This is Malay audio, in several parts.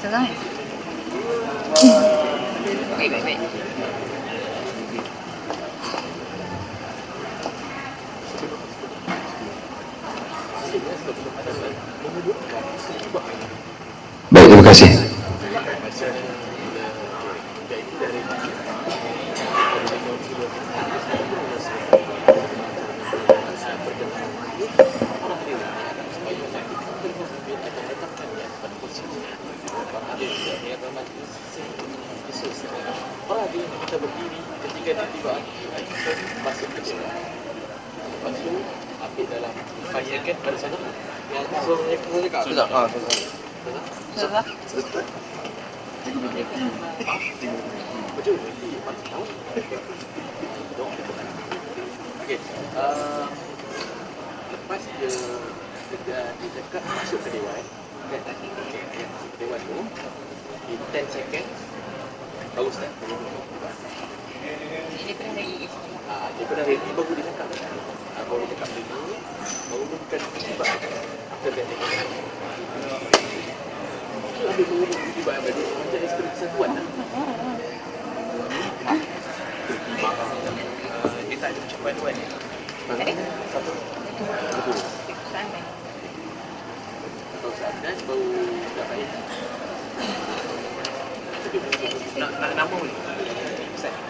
Besar sangat. Baik, baik, baik. Baik, terima kasih. Orang ada yang kita berdiri ketika tiba masuk ke dia. Lepas tu ambil dalam fire kan pada sana yang so yang saya cakap. Susah. Ah, susah. Susah. Betul. Tahu. Okey. Uh, lepas dia dia, dia cakap masuk ke dewan kan okay. dewan tu in 10 second baru start Dia pernah dari Ah, dia pernah ready baru dia cakap. Ah, baru dia cakap dulu, baru bukan tiba after that. Habis baru tiba ada dia macam isteri kesatuan lah. Ah, dia tak ada macam bantuan ni. Satu. Santai. Atau saat baru dapat ini. Nak, nama ni? Ustaz.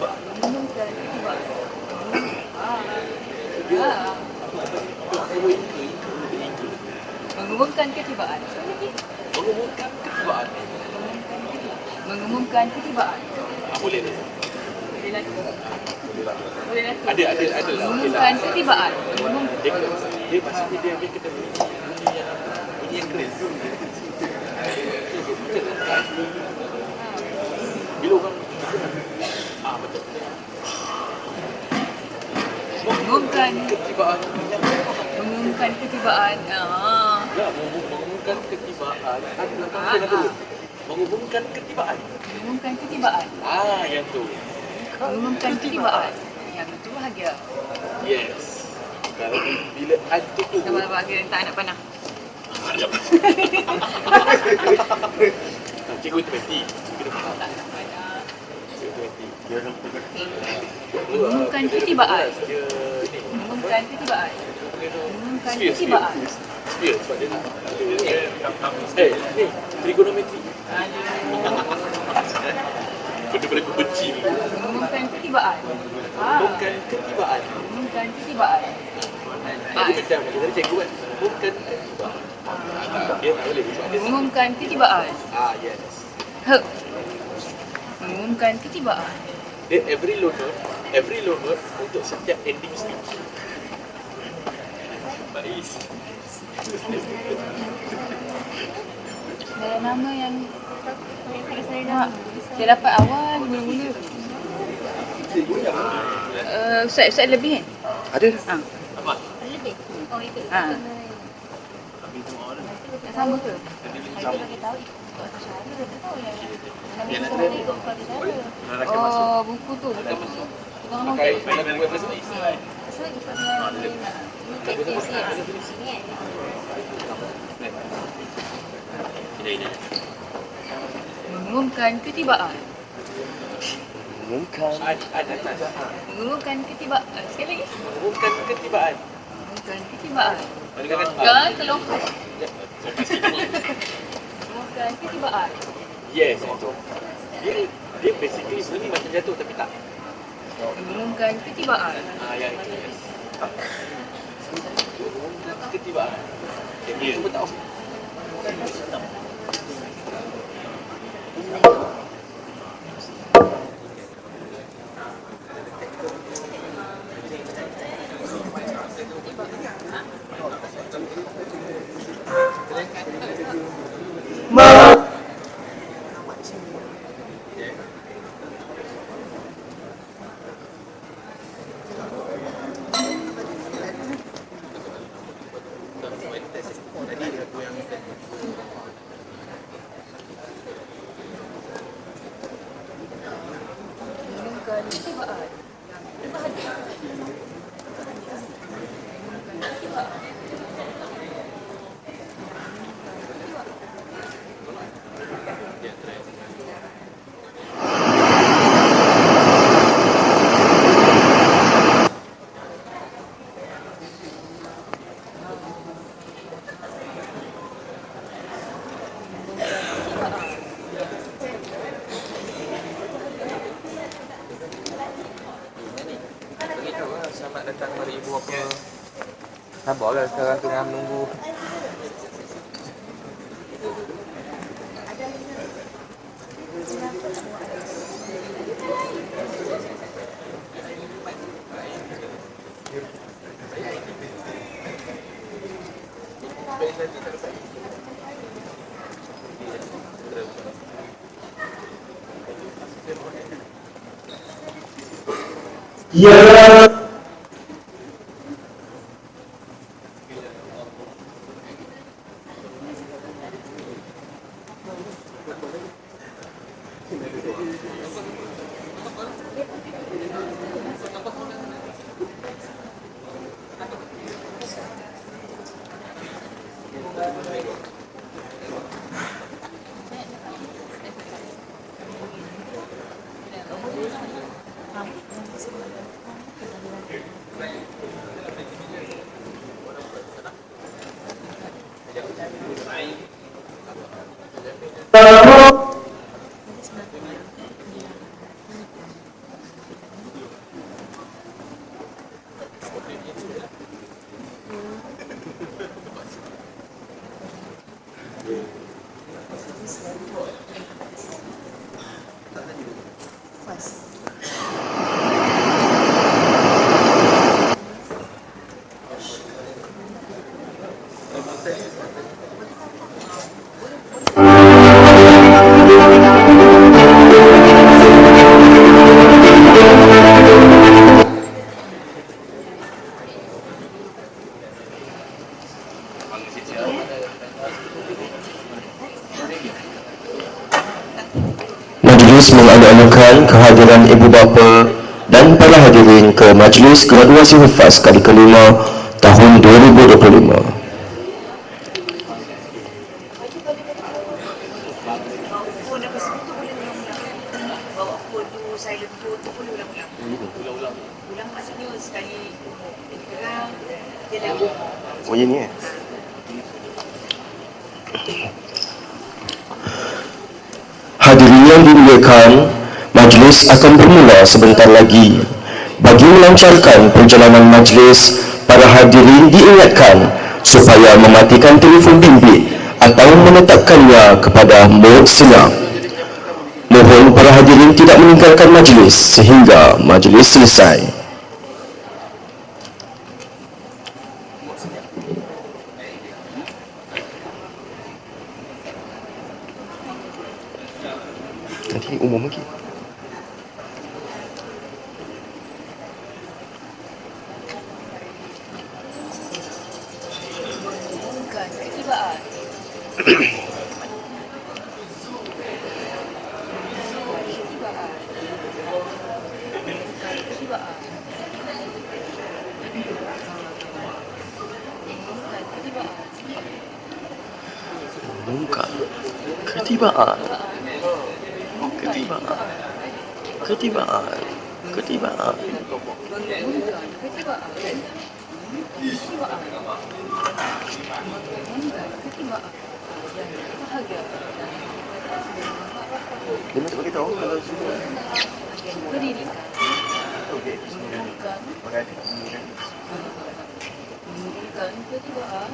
Mengumumkan ketibaan Mengumumkan ketibaan. Mengumumkan ketibaan. Ah, boleh ni Boleh lagi. Boleh lagi. Ada, ada, ada lah Okey Mengumumkan lah ketibaan. Dia, dia maksudnya dia, kena bunyi Bunyi yang Bunyi yang keren Bila orang Ah betul Mengumumkan ketibaan mengumumkan ketibaan. Ah. Ya, mengum- mengumumkan ketibaan Ah, tu ah. Mengumumkan ketibaan Mengumumkan ketibaan. Ah, yang tu Mengumumkan ketibaan. Yang itu bahagia. Yes Kalau bila ada tu Sabar-sabar kita tak nak panah. Cikgu itu mati Kita faham Tak nak panah. Cikgu itu mati Mengumumkan ketibaan. Mengumumkan ketibaan. Mengumumkan ketibaan. Sphere sebab dia nak Eh, ni Trigonometri Benda-benda aku benci ni Mengumumkan ketibaan. Ah. Bukan ketibaan Mengumumkan ketibaan. Aku macam macam tadi cikgu kan Bukan ketibaan Ah, tak, Dia tak boleh sebab dia Mengumumkan ketibaan. Ah, yes He. Mengumumkan ketibaan. Dia every note Every note Untuk setiap ending speech Baik Ada nama yang Ha, saya dapat awal mula-mula. Uh, Ustaz, Ustaz lebih kan? Ada. Ha. Apa? Lebih. Oh itu. Ha. Sama ke? Saya yang. Oh, buku tu. Pakai dalam web. Sini kan. Ini Mengumumkan ketibaan. Mengumumkan. Mengumumkan ketibaan. Sekali lagi. Bukan ketibaan Mengumumkan ketibaan. Jangan terlompat. Ketibaan. Yes itu Dia Dia basically bunyi macam jatuh tapi tak Mengumumkan ketibaan. Ah yang itu yes Mengumumkan ketibaan Okay, dia semua tak off ketibaan. Bahagia. Ketibaan. Begitu lah, selamat datang mari ibu apa. Sabarlah sekarang tengah menunggu. Majlis mengalu-alukan kehadiran ibu bapa dan para hadirin ke Majlis Graduasi Hufaz kali kelima tahun 2025. phone apa semua tu boleh ulang-ulang. Bawa phone tu, silent phone tu boleh ulang-ulang. Ulang-ulang. Ulang maksudnya sekali terang, dia lagu. Oh, ya ni eh? Hadirin dimuliakan, majlis akan bermula sebentar lagi. Bagi melancarkan perjalanan majlis, para hadirin diingatkan supaya mematikan telefon bimbit atau menetapkannya kepada mod senyap. Mohon para hadirin tidak meninggalkan majlis sehingga majlis selesai. Nanti umum lagi. Bukan ketibaan. Ketibaan. Bukan ketibaan. Bukan ketibaan. Bukan. Ketibaan. Ketibaan. Ketibaan. Ketibaan. Bukan ketibaan. Ketibaan. Bukan ketibaan. Dan bahagia. Dia nak beritahu kalau semua. Pendidikan. Okey. Bukan Terima kasih. pendidikan ketibaan.